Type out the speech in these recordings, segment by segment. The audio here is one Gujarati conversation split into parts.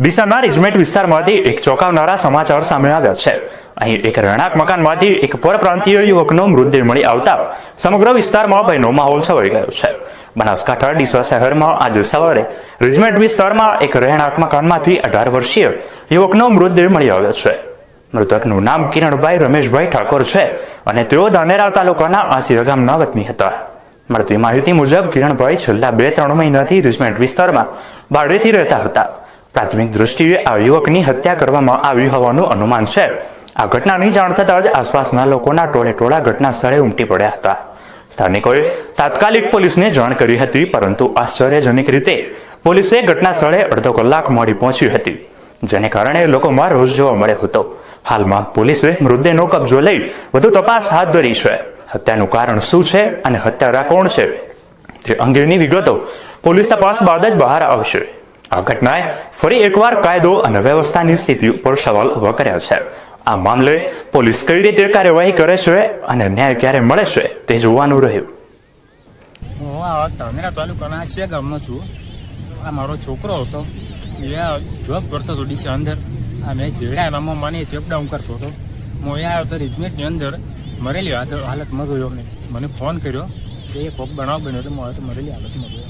ડીસાના રિજમેન્ટ વિસ્તારમાંથી એક ચોંકાવનારા સમાચાર સામે આવ્યા છે. અહીં એક રહેણાંક મકાનમાંથી એક પરપ્રાંતીય યુવકનો મૃતદેહ મળી આવતા સમગ્ર વિસ્તારમાં ભયનો માહોલ છવાઈ ગયો છે. બનાસકાંઠા, ડીસા શહેરમાં આજે સવારે રિજમેન્ટ વિસ્તારમાં એક રહેણાંક મકાનમાંથી અઢાર વર્ષીય યુવકનો મૃતદેહ મળી આવ્યો છે. મૃતકનું નામ કિરણભાઈ રમેશભાઈ ઠાકોર છે અને તેઓ ધાનેરા તાલુકાના આસિયા ગામના વતની હતા. મળતી માહિતી મુજબ કિરણભાઈ છેલ્લા બે ત્રણ મહિનાથી રિજમેન્ટ વિસ્તારમાં ભાડેથી રહેતા હતા. પ્રાથમિક દૃષ્ટિએ આ યુવકની હત્યા કરવામાં આવી હોવાનું અનુમાન છે. આ ઘટનાની જાણ થતાં જ આસપાસના લોકોના ટોળે ટોળા ઘટના સ્થળે ઉમટી પડ્યા હતા. સ્થાનિકોએ તાત્કાલિક પોલીસને જાણ કરી હતી, પરંતુ આશ્ચર્યજનક રીતે પોલીસે ઘટના સ્થળે અડધો કલાક મોડી પહોંચી હતી, જેને કારણે લોકોમાં રોષ જોવા મળ્યો હતો. હાલમાં પોલીસે મૃતદેહનો કબજો લઈ વધુ તપાસ હાથ ધરી છે. હત્યાનું કારણ શું છે અને હત્યારા કોણ છે? તે અંગેની વિગતો પોલીસ તપાસ બાદ જ બહાર આવશે. આ ઘટનાએ ફરી એકવાર કાયદો અને વ્યવસ્થાની સ્થિતિ ઉપર સવાલ ઊભો કર્યા છે. આ મામલે પોલીસ કઈ રીતે કાર્યવાહી કરે છે અને ન્યાય ક્યારે મળે છે તે જોવાનું રહ્યું. હું આ ધાનેરા તાલુકાના છે ગામનો છું. આ મારો છોકરો હતો. એ જોબ કરતો હતો ડીસી અંદર. આ મેં જેડા એમાં મને ચેપડાઉન કરતો હતો. હું અહીંયા આવ્યો તો રિજમેન્ટની અંદર મરેલી હાલ- હાલતમાં જોયો મેં. મને ફોન કર્યો કે એ કોક બનાવ બન્યો તો હું તો મરેલી હાલતમાં જોયો.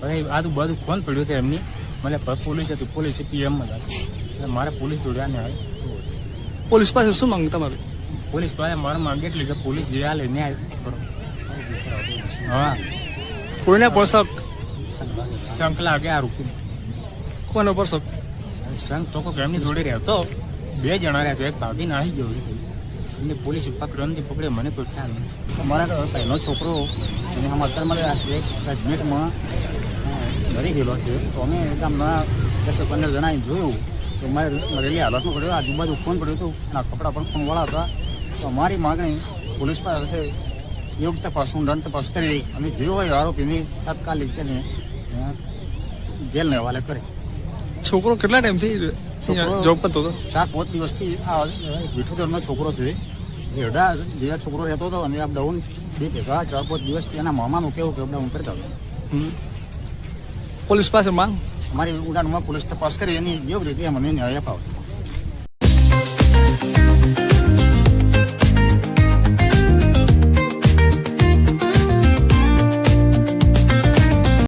પછી આ બધું ફોન પડ્યો હતો એમની. મને પોલીસ હતી પોલીસ પીએમ જ હતી. મારે પોલીસ જોડ્યા ને આવે. પોલીસ પાસે શું માંગ તમારે? પોલીસ પાસે મારે માંગે એટલે કે પોલીસ જે હાલે ન્યાય હા. કોઈને પર શંખ લાગે આ રૂકી કોનો પર શંખ તો કોઈ એમની જોડે રહેતો. બે જણા રહ્યા તો એક ભાગીને આવી ગયો. એમને પોલીસ પકડ્યો નથી પકડ્યો. મને કોઈ ખ્યાલ નથી. મારા તો પહેલો છોકરો. એને આમ અત્યારે મારે એક મરી ગયેલો છે. તો અમે ગામના દસ પંદર જણા જોયું. તો મારે મરેલી હાલતમાં પડ્યો આજુબાજુ ફોન પડ્યો હતો. એના કપડાં પણ ફોનવાળા હતા. તો અમારી માગણી પોલીસ પાસે યોગ્ય તપાસ ઊંડાણ તપાસ કરી અને જે હોય આરોપીને તાત્કાલિક તેને જેલને હવાલે કરે. છોકરો કેટલા ટાઈમથી જોબ કરતો હતો? ચાર પાંચ દિવસથી આ વિઠોદરનો છોકરો છે. જેડા જે છોકરો રહેતો હતો અને અપડાઉન બે ભેગા ચાર પાંચ દિવસથી એના મામાનું કેવું કે અપડાઉન કરતા હતા. પોલીસ પાસે માંગ? અમારી ઉડાનમાં પોલીસ તપાસ કરી એની યોગ્ય રીતે મને ન્યાય અપાવે